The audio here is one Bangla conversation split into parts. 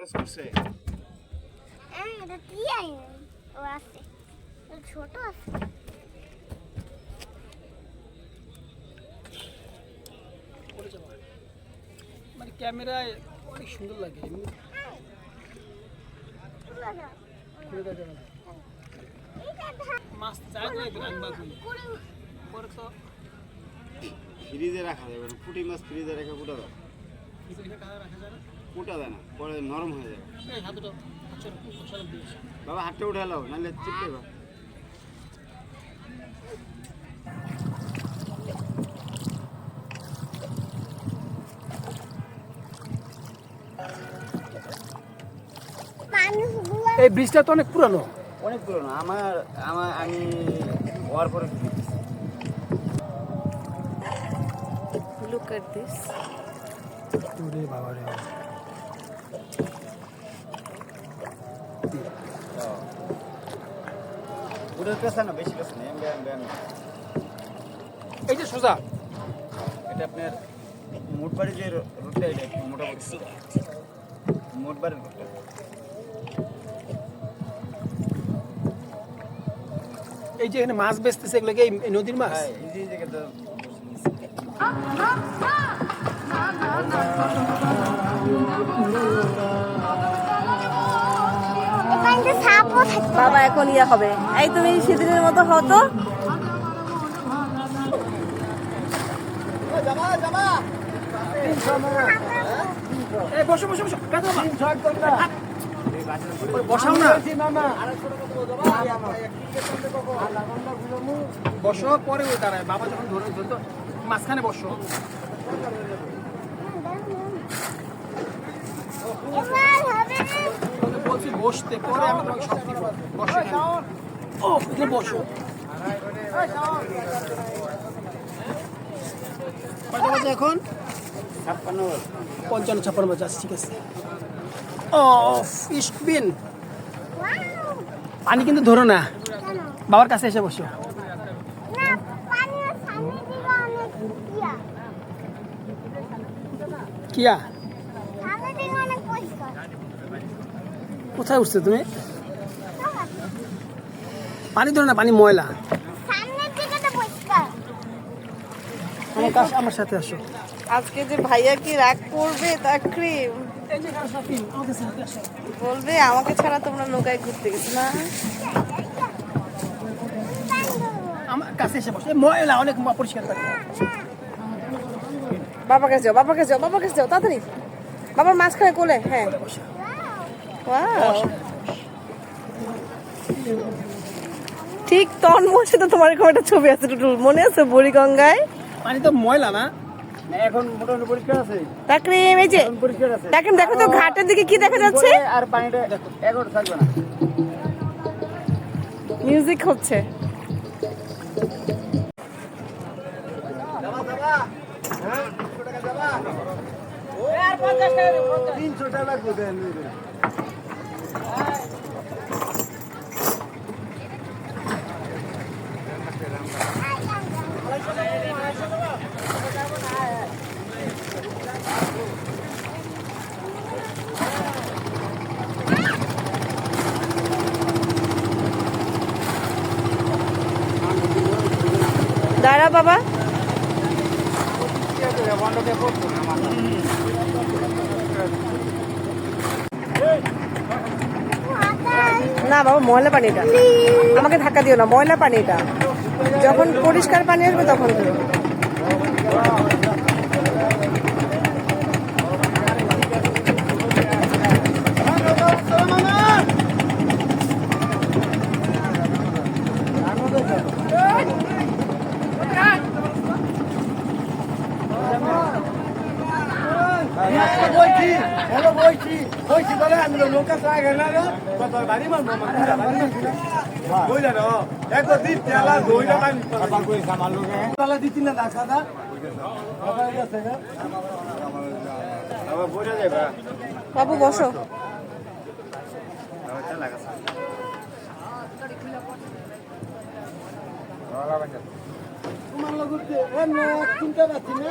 খরচ করছে এটা টিআই ও আছে। ছোট আছে। মানে ক্যামেরায় অনেক সুন্দর লাগে। যাবে মাছ চাই পরে তো ফ্রিজে রাখা যাবে না। পুঁটি মাছ ফ্রিজে রেখে কুটা রেখে রাখা না দেয় না পরে নরম হয়ে যাবে। এই হাত দুটো চলো চলো দিয়েছি বাবা হাতটা উঠে লাও নাহলে চিপকে এই ব্রিজটা তো অনেক পুরানো। অনেক পুরনো আমার আমার আমি হওয়ার পরে Look at this. ওরে বাবা। রে ওটার পেছানো না বেশি এমবে এমবে এই যে সোজা। এটা আপনার মোটবাড়ি যে রুটটা এটা একটু মোটামুটি। মোটবাড়ির রুটটা এই যে এখানে মাছ বেচতেছে এগুলো কি নদীর মাছ? হ্যাঁ এই যে বাবা এখন ইয়ে হবে। এই তুমি সেদিনের মতো হতো বসো বসো বসাও না। বসো পরে ওই দাঁড়ায়। বাবা যখন ধরে ধরতো মাঝখানে বসো। বসতে পরে আমি তোমাকে সব দিব বসো ও এখানে বসো। কয়টা বাজে এখন? ছাপ্পান্ন পঞ্চান্ন ছাপ্পান্ন বাজে আছে ঠিক আছে। ও ফিশ বিন। পানি কিন্তু ধরো না। বাবার কাছে এসে বসো। কিয়া সামনে দিকে অনেক পরিষ্কার কোথায় উঠছো তুমি? পানি ধরো না পানি ময়লা। তো আমার কাছে আমার সাথে আসো। আজকে যে ভাইয়া কি রাগ করবে তাকরিম বলবে আমাকে ছাড়া তোমরা নৌকায় ঘুরতে গেছো না? আমার কাছে এসে বসো। ময়লা অনেক পরিষ্কার করে। বাবার কাছে যাও বাবার কাছে যাও বাবার কাছে যাও তাড়াতাড়ি। বাবার মাঝখানে কোলে হ্যাঁ. ঠিক তন বসে তো তোমার এরকম একটা ছবি আছে টুটুল। মনে আছে বুড়িগঙ্গায়? পানি তো ময়লা না? এখন মোটামুটি পরিষ্কার আছে। তাকরিম এই যে এখন পরিষ্কার আছে। তাকরিম দেখো তো ঘাটের দিকে কি দেখা যাচ্ছে? আর পানিটা এগারো থাকবে না। মিউজিক হচ্ছে। তিনশো টাকা লাগবে বাবা? না বাবা ময়লা পানি এটা আমাকে ধাক্কা দিও না ময়লা পানি এটা যখন পরিষ্কার পানি আসবে তখন দিও। বইছি বাবু বসো। তোমার লগতে চিন্তা পাচ্ছি না?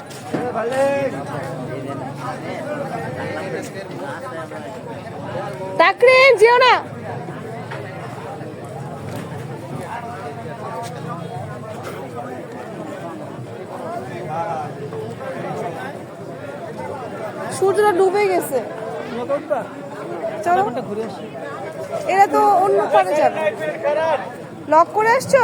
তাকরিন যেও না। সূর্যটা ডুবে গেছে। এরা তো অন্য পারে যাবে। লক করে আসছো?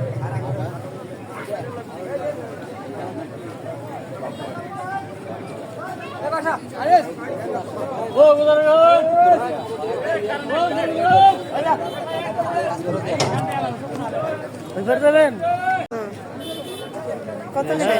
কত নেবে